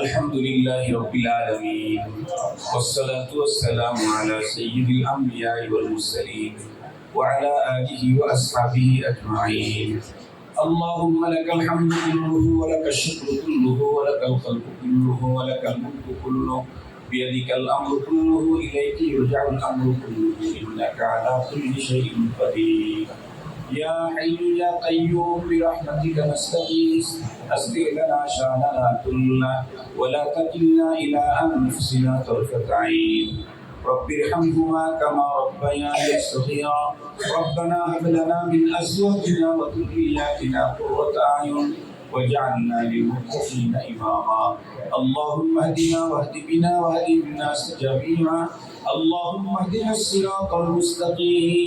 الحمد لله رب العالمين والصلاة والسلام على سيد الأنبياء والمرسلين وعلى آله وأصحابه أجمعين. اللهم لك الحمد كله ولك الشكر كله ولك الخلق كله ولك الملك كله. بيدك الأمر كله إليك يرجع الأمر كله إنك على كل شيء قدير. يا حي يا قيوم برحمتك نستغيث أسقي لنا شأننا كله ولا تكلنا إلى أنفسنا طرفة عين. رب ارحمهما كما ربياني صغيرا. ربنا هب لنا من أزواجنا وذرياتنا قرة أعين واجعلنا للمتقين إماما. اللهم اهدنا واهد بنا واهد الناس جميعا. اللهم اهدنا الصراط المستقيم.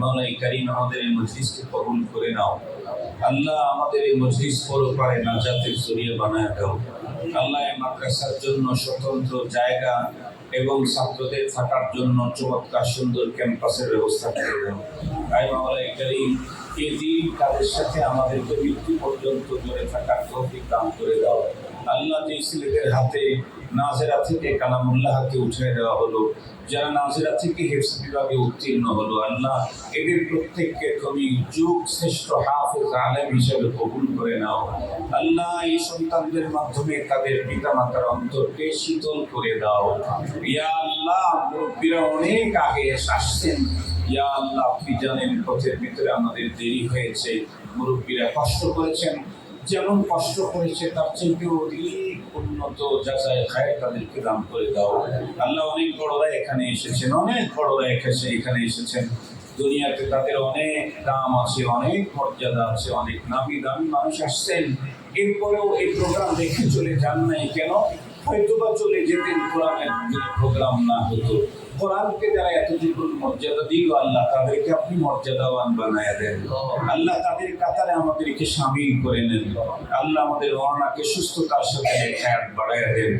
মাওলাই কারিম আমাদের এই মজলিসকে কবুল করে নাও। আল্লাহ আমাদের এই মজলিস পরপারে নাজাতের জরিয়ে বানায় দাও। আল্লাহ মাদ্রাসার জন্য স্বতন্ত্র জায়গা এবং ছাত্রদের থাকার জন্য চমৎকার সুন্দর ক্যাম্পাসের ব্যবস্থা করে দাও। তাই মাওলাই কারিম এই দিন তাদের সাথে আমাদেরকে মৃত্যু পর্যন্ত জড়ে থাকার তৌফিক দান করে দাও। আল্লাহ হাতে নাজেরা থেকে উঠে দেওয়া হলো, যারা নাজেরা থেকে হেফস বিভাগে উত্তীর্ণ হলো, আল্লাহ এদের প্রত্যেককে তুমি যুগ শ্রেষ্ঠ হিসেবে কবুল করে নাও। আল্লাহ এই সন্তানদের মাধ্যমে তাদের পিতা মাতার অন্তরকে শীতল করে দাও। ইয়া আল্লাহ, মুরব্বীরা অনেক আগে আসছেন ইয়া আল্লাহ, আপনি জানেন পথের ভিতরে আমাদের দেরি হয়েছে। মুরব্বীরা কষ্ট করেছেন। যেমন কষ্ট করেছে তার চেয়ে অধিক উন্নত যাচাই খায় তাদেরকে দান করে দাও। আল্লাহ অনেক বড়রা এখানে এসেছেন, অনেক বড়রা এসেছে, এখানে এসেছেন। দুনিয়াতে তাদের অনেক দাম আছে, অনেক মর্যাদা আছে, অনেক নামি দামি মানুষ আসছেন। এরপরেও এই প্রোগ্রাম দেখে চলে যান নাই কেন? হয়তো বা চলে যেতেন কোরআনের প্রোগ্রাম না হতো। কোরআনকে যারা এতটুকু মর্যাদা দিল, আল্লাহ তাদেরকে আপনি মর্যাদাবান বানায় দেন। আল্লাহ তাদের কাতারে আমাদেরকে সামিল করে নেন। আল্লাহ আমাদের রওনাকে সুস্থতার সাথে খ্যাত বাড়ায় দেন।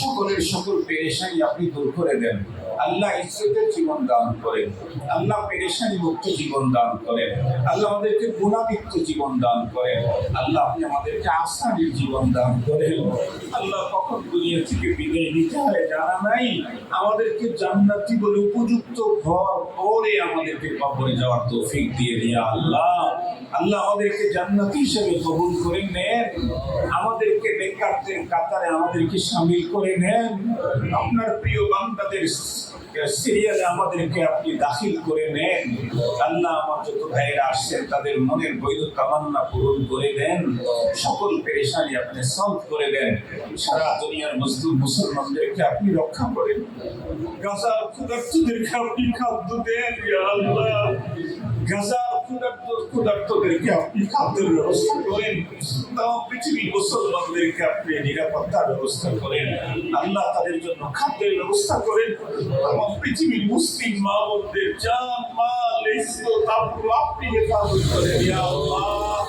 সকলের সকল পেরেশানি আপনি দূর করে দেন। আল্লাহ ইজ্জতের জীবন দান করেন। আল্লাহ পেরেশানি মুক্ত জীবন দান করেন। আল্লাহ আমাদেরকে গুণাবৃত্ত জীবন দান করেন। আল্লাহ আপনি আমাদেরকে আসানির জীবন দান করেন। আল্লাহ কখন দুনিয়া থেকে বিদায় নিতে হয় জানা নাই? আমাদেরকে জান্নাতি বলে উপযুক্ত ঘর পরে আমাদেরকে কবরে যাওয়ার তৌফিক দিয়ে দিয়া আল্লাহ। আল্লাহ আমাদেরকে জান্নাতি হিসেবে কবুল করে নেন। আমাদেরকে বেকারদের কাতারে আমাদেরকে সামিল করে নেন। আপনার প্রিয় বান্দাদের সিরিয়ালে আমাদেরকে আপনি দাখিল করে নেন। আল্লাহ আমার যত ভাইয়েরা আসছেন, তাদের মনের বৈধ কামান্না পূরণ করে দেন। সকল পেরেশানি আপনি সলভ করে দেন। সারা দুনিয়ার মজদুর মুসলমানদেরকে আপনি রক্ষা করেন। গাজার ক্ষুধার্তদেরকে আপনি খাদ্য দেন আল্লাহ। ক্ষুধার্ত আপনি খাদ্যের ব্যবস্থা করেন। তাও পৃথিবীর মুসলমানদেরকে আপনি নিরাপত্তা ব্যবস্থা করেন। আল্লাহ তাদের জন্য খাদ্যের ব্যবস্থা করেন। এবং পৃথিবীর মুসলিম মা বোনদের জান মাল ইজ্জত আপনি হেফাজত করেন, ইয়া আল্লাহ।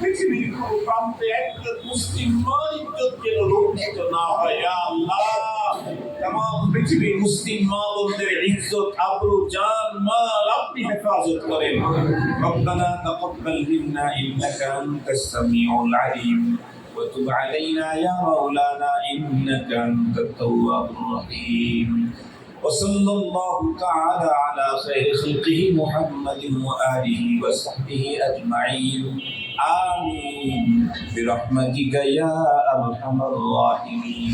পৃথিবীর কোনো প্রান্তে একজন মুসলিম মা ইজ্জত যেন রক্ষিত না হয় আল্লাহ। পৃথিবীর মুসলিম মা বোনদের ইজ্জত আবরু জান মাল আপনি হেফাজত করেন ربنا تقبل منا انك انت السميع العليم وتب علينا يا مولانا انك انت التواب الرحيم وصلى الله تعالى على خير خلقه محمد واله وصحبه اجمعين آمين برحمتك يا أرحم الراحمين